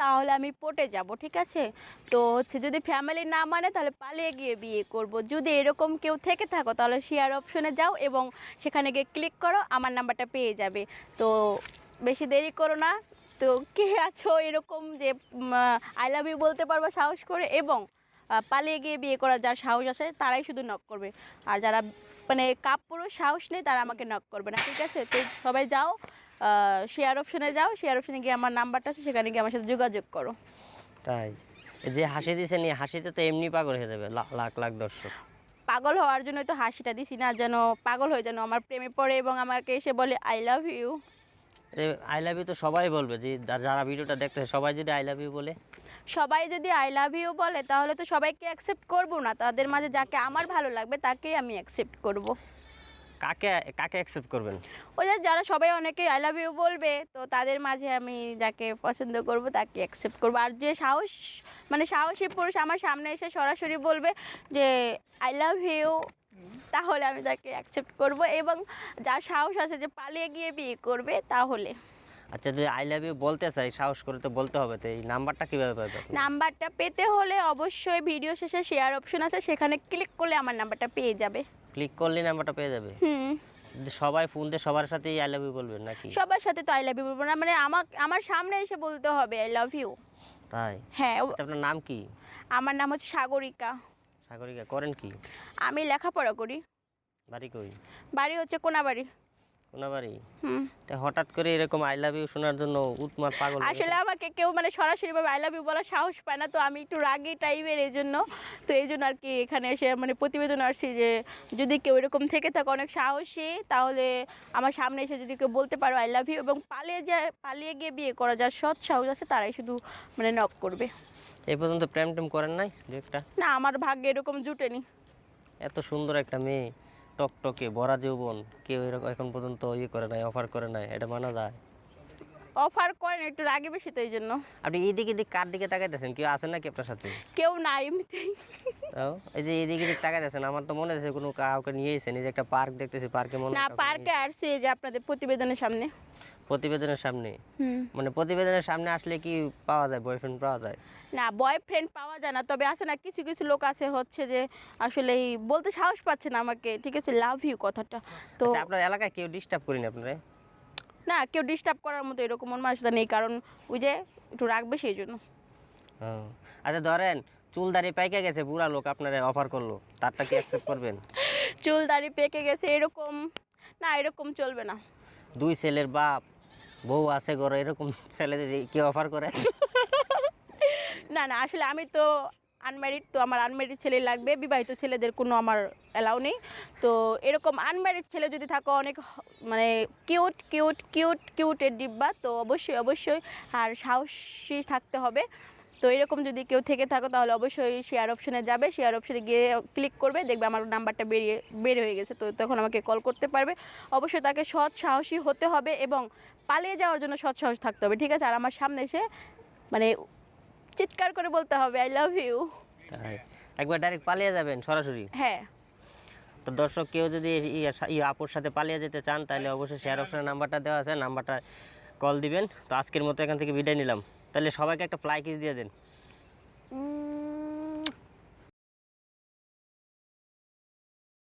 তাহলে আমি পটে যাব, ঠিক আছে? তো হচ্ছে যদি ফ্যামিলি না মানে তাহলে পালিয়ে গিয়ে বিয়ে করব। যদি এরকম কেউ থেকে থাকো তাহলে শেয়ার অপশনে যাও এবং সেখানে গিয়ে ক্লিক করো, আমার নাম্বারটা পেয়ে যাবে। তো বেশি দেরি করো না। তো কে আছো এরকম যে আই লাভ ইউ বলতে পারব সাহস করে এবং পালিয়ে গিয়ে বিয়ে করার যার সাহস আছে, তারাই শুধু নক করবে। আর যারা মানে কাপ পুরুষ সাহস নেই, তারা আমাকে নক করবে না, ঠিক আছে? তো সবাই যাও শেয়ার অপশনে যাও শেয়ার অপশনে গিয়ে আমার নাম্বারটা আছে সেখানে গিয়ে আমার সাথে যোগাযোগ করো। তাই? এই যে হাসি দিছে নি হাসিতে তো এমনি পাগল হয়ে যাবে লাখ লাখ দর্শক। পাগল হওয়ার জন্যই তো হাসিটা দিছি না যেন পাগল হয়ে যেন আমার প্রেমে পড়ে এবং আমাকে এসে বলে I love you I love you তো সবাই বলবে যে যারা ভিডিওটা দেখতেছে সবাই যদি আই লাভ ইউ বলে। সবাই যদি আই লাভ ইউ বলে তাহলে তো সবাইকে অ্যাকসেপ্ট করব না। তাদের মাঝে যাকে আমার ভালো লাগবে তাকেই আমি অ্যাকসেপ্ট করব। কাকে কাকে অ্যাকসেপ্ট করবেন? ওই যারা সবাই অনেকে আই লাভ ইউ বলবে, তো তাদের মাঝে আমি যাকে পছন্দ করব তাকে অ্যাকসেপ্ট করব। আর যে সাহস মানে সাহসী পুরুষ আমার সামনে এসে সরাসরি বলবে যে আই লাভ ইউ তাহলে আমি তাকে অ্যাকসেপ্ট করব। এবং যার সাহস আছে যে পালিয়ে গিয়ে বিয়ে করবে, তাহলে। আচ্ছা যদি আই লাভ ইউ বলতে চাই সাহস করে তো বলতে হবে তো এই নাম্বারটা কীভাবে পাবে নাম্বারটা পেতে হলে অবশ্যই ভিডিও শেষে শেয়ার অপশন আছে সেখানে ক্লিক করলে আমার নাম্বারটা পেয়ে যাবে। ক্লিক করলে নাম্বারটা পেয়ে যাবে? হুম। সবাই ফোন দিয়ে সবার সাথেই আই লাভ ইউ বলবেন নাকি? সবার সাথে তো আই লাভ ইউ বলব না মানে আমার আমার সামনে এসে বলতে হবে আই লাভ ইউ তাই? হ্যাঁ আচ্ছা আপনার নাম কি? আমার নাম হচ্ছে সাগরিকা। সাগরিকা করেন কি? আমি লেখাপড়া করি। বাড়ি কই? বাড়ি হচ্ছে কোনাবাড়ি। কোনা বাড়ি হঠাৎ করে এরকম আই লাভ ইউ শোনার জন্য উৎমার পাগল আসলে আমাকে কেউ মানে সরাসরিভাবে আই লাভ ইউ বলার সাহস পায় না তো আমি একটু রাগি টাইপের এই জন্য তো এই জন্য আর কি এখানে এসে মানে প্রতিবেদন আসছি যে যদি কেউ এরকম থেকে থাকে অনেক সাহসী তাহলে আমার সামনে এসে যদি কেউ বলতে পারো আই লাভ ইউ এবং পালিয়ে যায় পালিয়ে গিয়ে বিয়ে করা যার সৎ সাহস আছে তারাই শুধু মানে নক করবে। এই পর্যন্ত প্রেম টেম করেন নাই দু একটা? না আমার ভাগ্যে এরকম জুটেনি। এত সুন্দর একটা মেয়ে। টকটকে ভরা যৌবন কেউ এরকম এখন পর্যন্ত ইয়ে করে নাই অফার করে নাই এটা মানা যায়? অফার করেন একটু রাগে বেশি তো এই জন্য। আপনি এইদিকে এদিক কার দিকে তাকাইতেছেন? কেউ আছে নাকি আপনার সাথে? কেউ নাই এমনিতেই তাও এই যে এদিকে এদিক তাকাইতেছেন আমার তো মনে হচ্ছে কোনো কাউকে নিয়ে এসেছেন এই যে একটা পার্ক দেখতেছি পার্কে মনে না পার্কে আসছে এই যে আপনাদের প্রতিবেদনের সামনে। প্রতিবেদনের সামনে। মানে প্রতিবেদনের সামনে আসলে কি পাওয়া যায় বয়ফ্রেন্ড পাওয়া যায়? না বয়ফ্রেন্ড পাওয়া যায় না তবে আছে না কিছু কিছু লোক আছে হচ্ছে যে আসলে বলতে সাহস পাচ্ছে না আমাকে ঠিক আছে লাভ ইউ কথাটা। তো আচ্ছা, আপনার এলাকায় কেউ ডিস্টার্ব করিনি আপনারা? না কেউ ডিস্টার্ব করার মতো এরকম মন মানুষটা নেই কারণ ওই যে একটু রাখবে সেই জন্য। আচ্ছা ধরেন চুল দাড়ি পাইকে গেছে বুড়া লোক আপনারা অফার করল তারটা কি অ্যাকসেপ্ট করবেন? চুল দাড়ি পেকে গেছে এরকম না এরকম চলবে না। দুই ছেলের বাপ বউ আছে ঘরে, এরকম ছেলেদের কি অফার করে? না না, আসলে আমি তো আনম্যারিড তো আমার আনম্যারিড ছেলে লাগবে, বিবাহিত ছেলেদের কোনো আমার অ্যালাউ নেই। তো এরকম আনম্যারিড ছেলে যদি থাকো, অনেক মানে কিউট কিউট কিউট কিউটের ডিব্বা, তো অবশ্যই অবশ্যই, আর সাহসী থাকতে হবে। তো এরকম যদি কেউ থেকে থাকো তাহলে অবশ্যই শেয়ার অপশনে যাবে। শেয়ার অপশনে গিয়ে ক্লিক করবে দেখবে আমার নাম্বারটা বেরিয়ে বের হয়ে গেছে। তো তখন আমাকে কল করতে পারবে। অবশ্যই তাকে সৎ সাহসী হতে হবে এবং পালিয়ে যাওয়ার জন্য সৎ সাহস থাকতে হবে ঠিক আছে? আর আমার সামনে এসে মানে চিৎকার করে বলতে হবে আই লাভ ইউ একবার ডাইরেক্ট পালিয়ে যাবেন সরাসরি? হ্যাঁ। তো দর্শক কেউ যদি আপুর সাথে পালিয়ে যেতে চান তাহলে অবশ্যই শেয়ার অপশনের নাম্বারটা দেওয়া আছে নাম্বারটা কল দিবেন। তো আজকের মতো এখান থেকে বিদায় নিলাম। তাহলে সবাইকে একটা ফ্লাই কিস দিয়ে দেন।